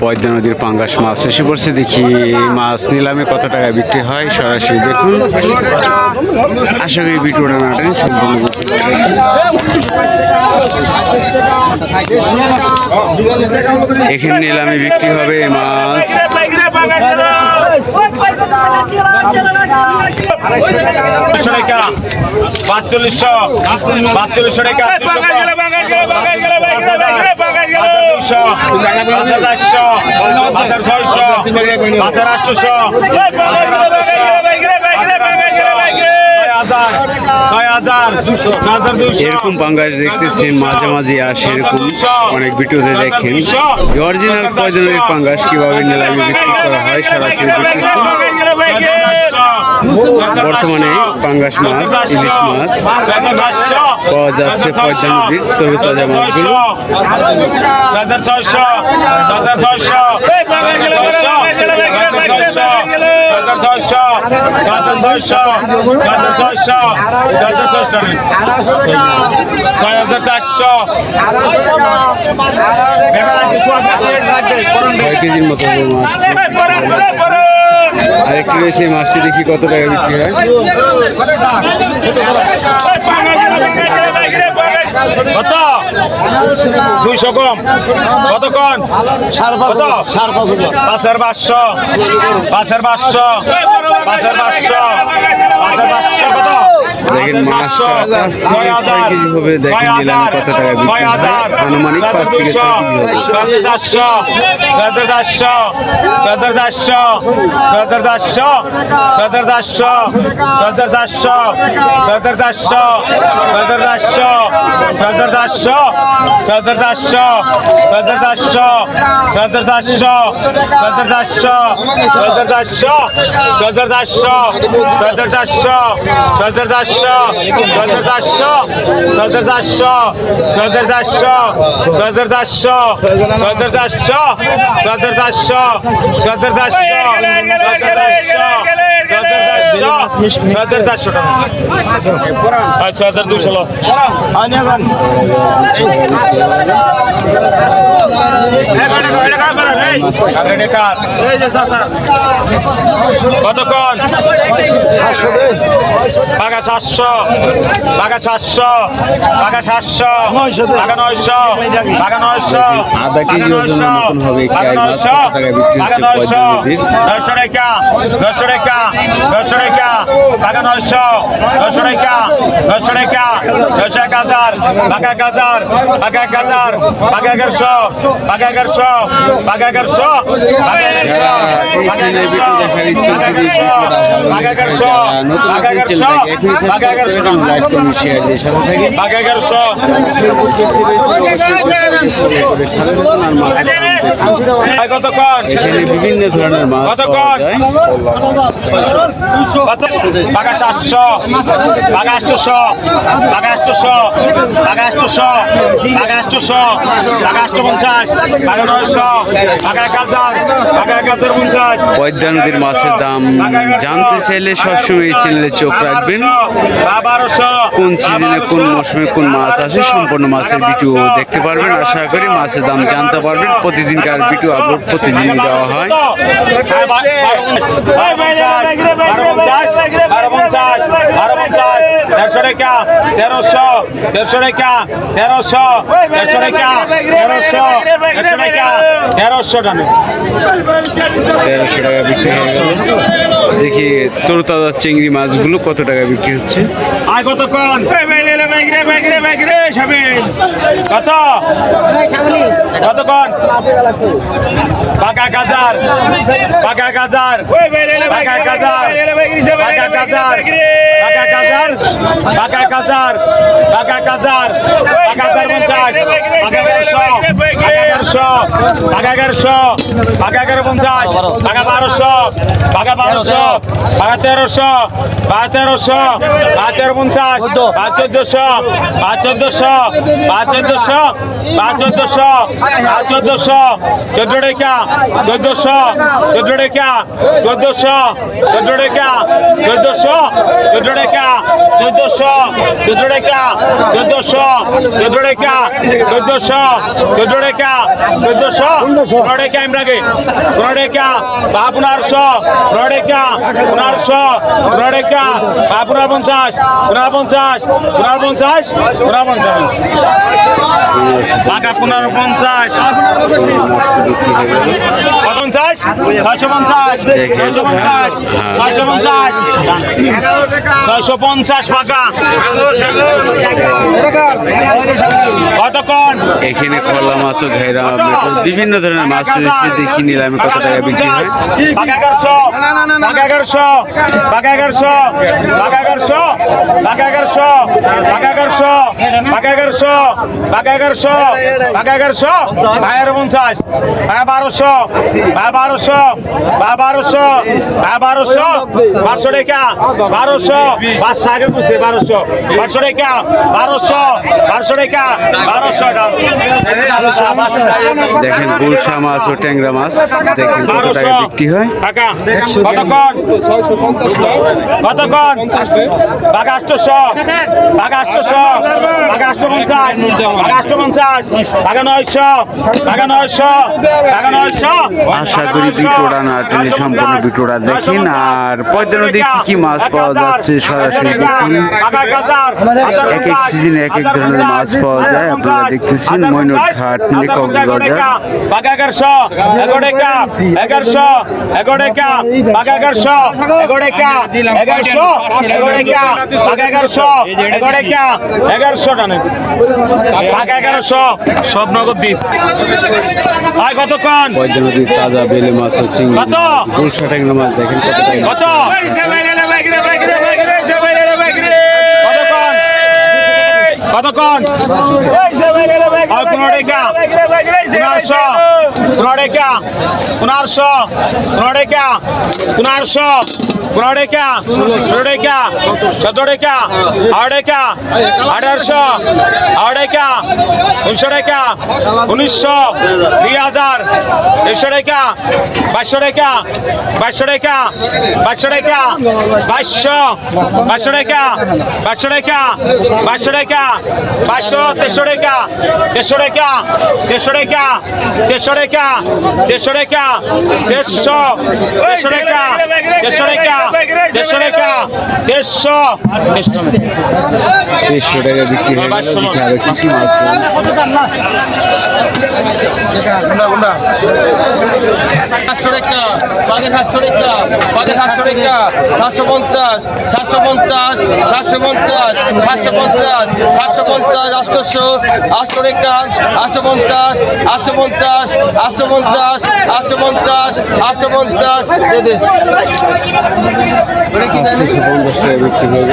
পদ্মা নদীর পাঙ্গাস মাছ এসে পড়ছে, দেখি মাছ নিলামে কত টাকা বিক্রি হয়, সরাসরি দেখুন। আশা করি ভিডিওটা নাটেন সম্পূর্ণ এখানে নিলামে বিক্রি হবে এই টাকা। পাঁচচল্লিশশো। পাঁচচল্লিশশো টাকা। ছয়শো। আঠারোশো আঠারোশো এরকম পাঙ্গাস দেখতেছি মাঝে মাঝে আসে এরকম অনেক ভিডিওতে দেখেন অরিজিনাল নদীর পাঙ্গাস কীভাবে নিলামে বিক্রি করা হয় সরাসরি দেখতেছি বর্তমানে পাঙ্গাস মাছ ইলিশ মাছ পাওয়া যাচ্ছে পদ্মা নদীর তরুতাজা মাছগুলো ষষ্ঠ গাজন ষষ্ঠ গাজন ষষ্ঠ গাজন ষষ্ঠ ছয় হাজার চারশো ছয় কেজির মতো আরেকটি রয়েছে মাছটি দেখি কত টাকা বিক্রি হয়। কত? দুইশো কম। কত কম কত? পাঁচের পাঁচশো। পাঁচের পাঁচশো। পাঁচের পাঁচশো। পাঁচের পাঁচশো। কত? দেখেন মাছটা পাঁচ থেকে ছয় কেজি হবে দেখেন নিলামে কত টাকা বিক্রি হয় আনুমানিক পাঁচ থেকে ছয় কেজি হবে চারশো চারশো চারশো চারশো চারশো চারশো চারশো চারশো চারশো চারশো চারশো চারশো চারশো চারশো চারশো চারশো চারশো ছয় হাজার দুইশো কতক্ষণ পাকা সাতশো পাকা সাতশো পাকা সাতশো পাকা নয়শো পাকা নয়শো আধা কেজি ওজন মতন হবে কি আর নয়শো টাকা নয়শো টাকা নয়শো রেখা পাকা নয়শো নয়শো রেখা নয়শো রেখা নয়শো এক হাজার পাকা এক হাজার পাকা এক হাজার পাকা এগারোশো পাকা এগারোশো পাকা এগারোশো পাকা এগারোশো এগারোশো এগারোশো কতক্ষণ? বিভিন্ন ধরনের মাছ সাতশো পঞ্চাশ পাকা নয়শো পাকা এক হাজার পাকা এক হাজার পঞ্চাশ। পদ্মা নদীর মাছের দাম জানতে চাইলে সবসময় এই চ্যানেলে চোখ রাখবেন। কোন সিজনে কোন মৌসুমে কোন মাছ আসে সম্পূর্ণ মাছের ভিডিও দেখতে পারবেন। আশা করি মাছের দাম জানতে পারবেন। প্রতিদিনকার বিটু আপলোড প্রতিদিনই দেওয়া হয় দেড়শো রেখা তেরোশো দেড়শো রেখা তেরোশো দেড়শো রেখা তেরোশো দেড়শো রেখা তেরোশো টাকা তেরোশো টাকা বিক্রি হয়ে গেল দেখি তরতাজা চিংড়ি মাছগুলো কত টাকা বিক্রি হচ্ছে আর কতক্ষণ কত গাজার পাকা গাজার গাজার পঞ্চাশ পাকা বারোশো পাকা বারোশো তেরোশো পাকা তেরোশো পাকা তেরোশো পাঁচ তেরো পঞ্চাশ পাঁচ চোদ্দশো পাঁচ চোদ্দশো পাঁচ চোদ্দশো পাঁচ চোদ্দশো পাঁচ চোদ্দশো চোদ্দ রেখা চোদ্দশো চোদ্দ রেখা চোদ্দশো চোদ্দ রেখা চোদ্দশো চোদ্দ রেখা চোদ্দশো চোদ্দ রেখা চোদ্দশো চোদ্দ রেখা চোদ্দশো চোদ্দ রেখা চোদ্দশো পনেরো রেখা ইমরাকে পনেরো রেখা বা পনেরোশো পনেরো রেখা পনেরোশো পনেরো রেখা বা পনেরো পঞ্চাশ? পনেরো পঞ্চাশ? পনেরো পঞ্চাশ পনেরো পঞ্চাশ? টাকা পনেরো পঞ্চাশ পঞ্চাশ ছয়শো পঞ্চাশ? ছয়শো পঞ্চাশ ছয়শো পঞ্চাশ ছয়শো পঞ্চাশ টাকা কতক্ষণ? এখানে কলা মাছ ঘেরা বিভিন্ন ধরনের মাছ রয়েছে দেখি নিলামে কত টাকা বিক্রি হয়। এগারোশো এগারোশো এগারোশো এগারোশো। বাঘ এগারোশো বাঘ এগারোশো বাঘ এগারোশো বাঘ এগারোশো বাঘ এগারোশো ভাইয়ের পঞ্চাশ ভাই বারোশো ভাই বারোশো ভাই বারোশো ভাই বারোশো পাঁচশো টাকা বারোশো পাঁচশো আগে বুঝছে বারোশো পাঁচশো টাকা বারোশো পাঁচশো টাকা বারোশো দেখেন গুলশা মাছ ও ট্যাংরা মাছ দেখেন কত টাকা বিক্রি হয়। কতক্ষণ? কতক্ষণ? বাঘা আষ্টশো বাঘা আষ্টশো বাঘা আষ্ট পঞ্চাশ। বাঘা আষ্ট পঞ্চাশ। বাঘা নয়শো। বাঘা নয়শো। বাঘা নয়শো। আশা করি বিটোড়া না টেনে সম্পূর্ণ বিটোড়া দেখেন। আর পদ্মা নদী কি কি মাছ পাওয়া যাচ্ছে সরাসরি এক এক সিজনে এক এক ধরনের মাছ পাওয়া যায়। আপনারা দেখতেছেন ময়নট ঘাট কক্সবাজার বাঘা এগারোশো এগারোটা। এগারোশো। এগারোটা বাঘা এগারোশো। এগারোটা এগারোশো। এগারোটা বাঘা এগারোশো এগারোটা এগারোশো টানে বাঘা এগারোশো সব নগদ দিস ভাই কতক্ষণ পদ্মা নদীর তাজা বেলে মাছ ও চিংড়ি কত? গুলশা ট্যাংরা মাছ দেখেন কত কতক্ষণ কতক্ষণ পনেরো টাকা পনেরোশো পনেরো টাকা পনেরোশো পনেরো টাকা পনেরোশো পনেরো টাকা ষোলো টাকা চোদ্দ টাকা আট টাকা আঠারোশো টাকা উনিশশো টাকা উনিশশো দুই হাজার দেড়শো টাকা বাইশশো টাকা বাইশশো টাকা বাইশশো টাকা বাইশশো বাইশশো টাকা বাইশশো টাকা বাইশশো টাকা বাইশশো তেরোশো টাকা দেড়শো টাকা দেড়শো টাকা দেড়শো টাকা দেড়শো টাকা দেড়শো দেড়শো টাকা দেড়শো টাকা দেড়শো টাকা দেড়শো। দেড়শো টাকা বিক্রি হয়ে গেল দেখি আরও কি কি মাছ পাওয়া সাতশো টাকা বাঘে সাতশো টাকা বাঘে সাতশো টাকা সাতশো পঞ্চাশ সাতশো পঞ্চাশ সাতশো পঞ্চাশ সাতশো পঞ্চাশ সাতশো পঞ্চাশ আটশোশো আটশো টাকা আটশো পঞ্চাশ আষ্টপঞ্চাশ আষ্টপঞ্চাশ আষ্টপঞ্চাশ আষ্টপঞ্চাশ। বিক্রি হয়ে